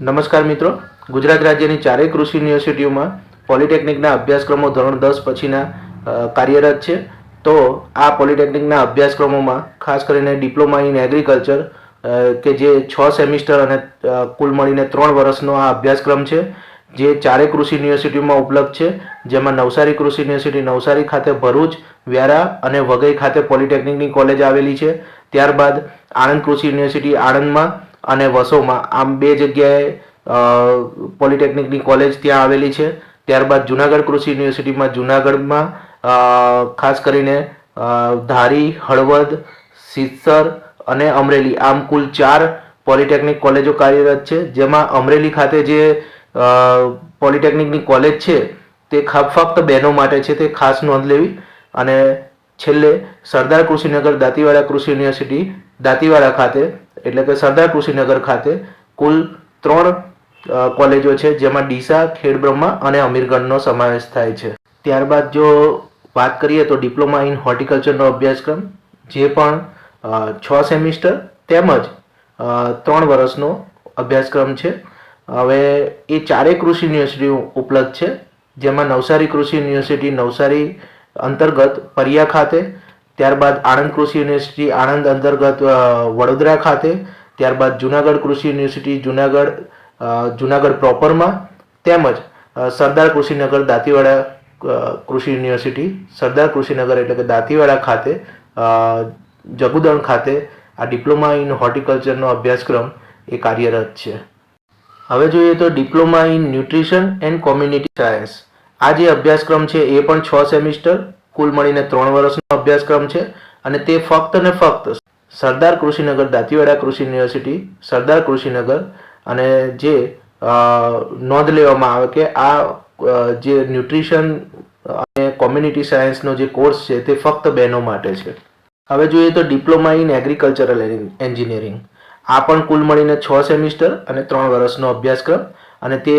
નમસ્કાર મિત્રો. ગુજરાત રાજ્યની ચારેય કૃષિ યુનિવર્સિટીઓમાં પોલિટેકનિકના અભ્યાસક્રમો ધોરણ દસ પછીના કાર્યરત છે. તો આ પોલિટેકનિકના અભ્યાસક્રમોમાં ખાસ કરીને ડિપ્લોમા ઇન એગ્રીકલ્ચર કે જે છ સેમિસ્ટર અને કુલ મળીને ત્રણ વર્ષનો આ અભ્યાસક્રમ છે, જે ચારેય કૃષિ યુનિવર્સિટીમાં ઉપલબ્ધ છે. જેમાં નવસારી કૃષિ યુનિવર્સિટી, નવસારી ખાતે ભરૂચ, વ્યારા અને વઘઈ ખાતે પોલિટેકનિકની કોલેજ આવેલી છે. ત્યારબાદ આણંદ કૃષિ યુનિવર્સિટી આણંદમાં અને વસોમાં. આમ બે જગ્યાએ પોલિટેકનિકની કોલેજ ત્યાં આવેલી છે. ત્યારબાદ જુનાગઢ કૃષિ યુનિવર્સિટીમાં જુનાગઢમાં ખાસ કરીને ધારી, હળવદ સિત્સર અને અમરેલી. આમ કુલ ચાર પોલિટેકનિક કોલેજો કાર્યરત છે. જેમાં અમરેલી ખાતે જે પોલિટેકનિકની કોલેજ છે, તે ફક્ત બહેનો માટે છે. તે ખાસ નોંધ લેવી. અને છેલ્લે સરદાર કૃષિનગર દાંતીવાડા કૃષિ યુનિવર્સિટી દાંતીવાડા ખાતે એટલે કે સરદાર કૃષિનગર ખાતે કુલ ત્રણ કોલેજો છે, જેમાં ડીસા, ખેડબ્રહ્મા અને અમીરગઢનો સમાવેશ થાય છે. ત્યારબાદ જો વાત કરીએ તો ડિપ્લોમા ઇન હોર્ટિકલ્ચરનો અભ્યાસક્રમ, જે પણ છ સેમિસ્ટર તેમજ ત્રણ વર્ષનો અભ્યાસક્રમ છે. હવે એ ચારેય કૃષિ યુનિવર્સિટીઓ ઉપલબ્ધ છે, જેમાં નવસારી કૃષિ યુનિવર્સિટી નવસારી અંતર્ગત પરિયા ખાતે ત્યારબાદ આણંદ કૃષિ યુનિવર્સિટી, આણંદ અંતર્ગત વડોદરા ખાતે, ત્યારબાદ જુનાગઢ કૃષિ યુનિવર્સિટી, જુનાગઢ જુનાગઢ પ્રોપરમાં, તેમજ સરદાર કૃષિનગર દાંતીવાડા કૃષિ યુનિવર્સિટી, સરદાર કૃષિનગર એટલે કે દાંતીવાડા ખાતે જગુદણ ખાતે આ ડિપ્લોમા ઇન હોર્ટિકલ્ચરનો અભ્યાસક્રમ એ કાર્યરત છે. હવે જોઈએ તો diploma in nutrition and community science. આ જે અભ્યાસક્રમ છે એ પણ છ સેમિસ્ટર કુલ મળીને ત્રણ વર્ષનો અભ્યાસક્રમ છે અને તે ફક્ત ને ફક્ત સરદાર કૃષિનગર દાંતીવાડા કૃષિ યુનિવર્સિટી, સરદાર કૃષિનગર અને જે નોંધ લેવામાં આવે કે આ જે ન્યુટ્રિશન અને કોમ્યુનિટી સાયન્સનો જે કોર્સ છે તે ફક્ત બહેનો માટે છે. હવે જોઈએ તો ડિપ્લોમા ઇન એગ્રીકલ્ચરલ એન્જિનિયરિંગ. આ પણ કુલ મળીને છ સેમિસ્ટર અને ત્રણ વર્ષનો અભ્યાસક્રમ અને તે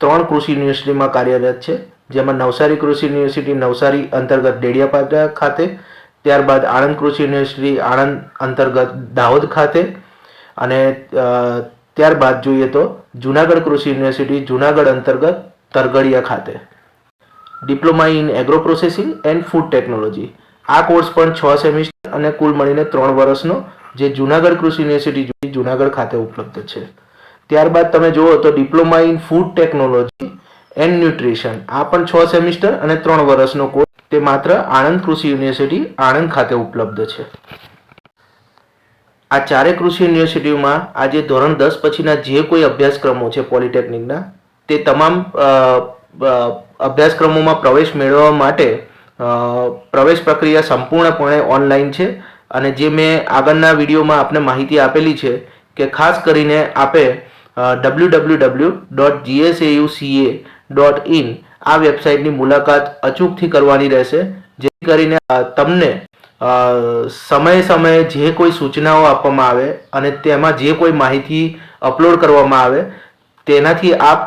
ત્રણ કૃષિ યુનિવર્સિટીમાં કાર્યરત છે. જેમાં નવસારી કૃષિ યુનિવર્સિટી નવસારી અંતર્ગત ડેડિયાપાડા ખાતે, ત્યારબાદ આણંદ કૃષિ યુનિવર્સિટી આણંદ અંતર્ગત દાહોદ ખાતે અને ત્યારબાદ જોઈએ તો જુનાગઢ કૃષિ યુનિવર્સિટી જુનાગઢ અંતર્ગત તરગડિયા ખાતે. Diploma in agro processing and food technology. આ કોર્સ પણ છ સેમિસ્ટર અને કુલ મળીને ત્રણ વર્ષનો, જે જુનાગઢ કૃષિ યુનિવર્સિટી જુનાગઢ ખાતે ઉપલબ્ધ છે. ત્યારબાદ તમે જુઓ તો diploma in food technology and nutrition. આ પણ છ સેમિસ્ટર અને ત્રણ વર્ષનો કોર્સ. તે માત્ર આણંદ કૃષિ યુનિવર્સિટી, આણંદ ખાતે ઉપલબ્ધ છે. આ ચારે કૃષિ યુનિવર્સિટીમાં આજે ધોરણ દસ પછીના જે કોઈ અભ્યાસક્રમો છે પોલિટેકનિકના, તે તમામ અભ્યાસક્રમોમાં પ્રવેશ મેળવવા માટે પ્રવેશ પ્રક્રિયા સંપૂર્ણપણે ઓનલાઈન છે. અને જે મેં આગળના વિડીયોમાં આપને માહિતી આપેલી છે કે ખાસ કરીને આપે W dot G S A U C A dot in આ વેબસાઇટની મુલાકાત અચૂકથી કરવાની રહેશે, જેથી કરીને તમને સમયે સમયે જે કોઈ સૂચનાઓ આપવામાં આવે અને તેમાં જે કોઈ માહિતી અપલોડ કરવામાં આવે, તેનાથી આપ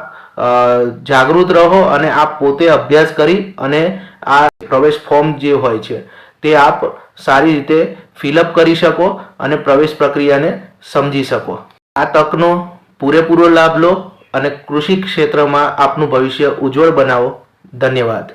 જાગૃત રહો અને આપ પોતે અભ્યાસ કરી અને આ પ્રવેશ ફોર્મ જે હોય છે, તે આપ સારી રીતે ફિલઅપ કરી શકો અને પ્રવેશ પ્રક્રિયાને સમજી શકો. આ તકનો પૂરેપૂરો લાભ લો અને કૃષિ ક્ષેત્રમાં આપનું ભવિષ્ય ઉજ્જવળ બનાવો. ધન્યવાદ.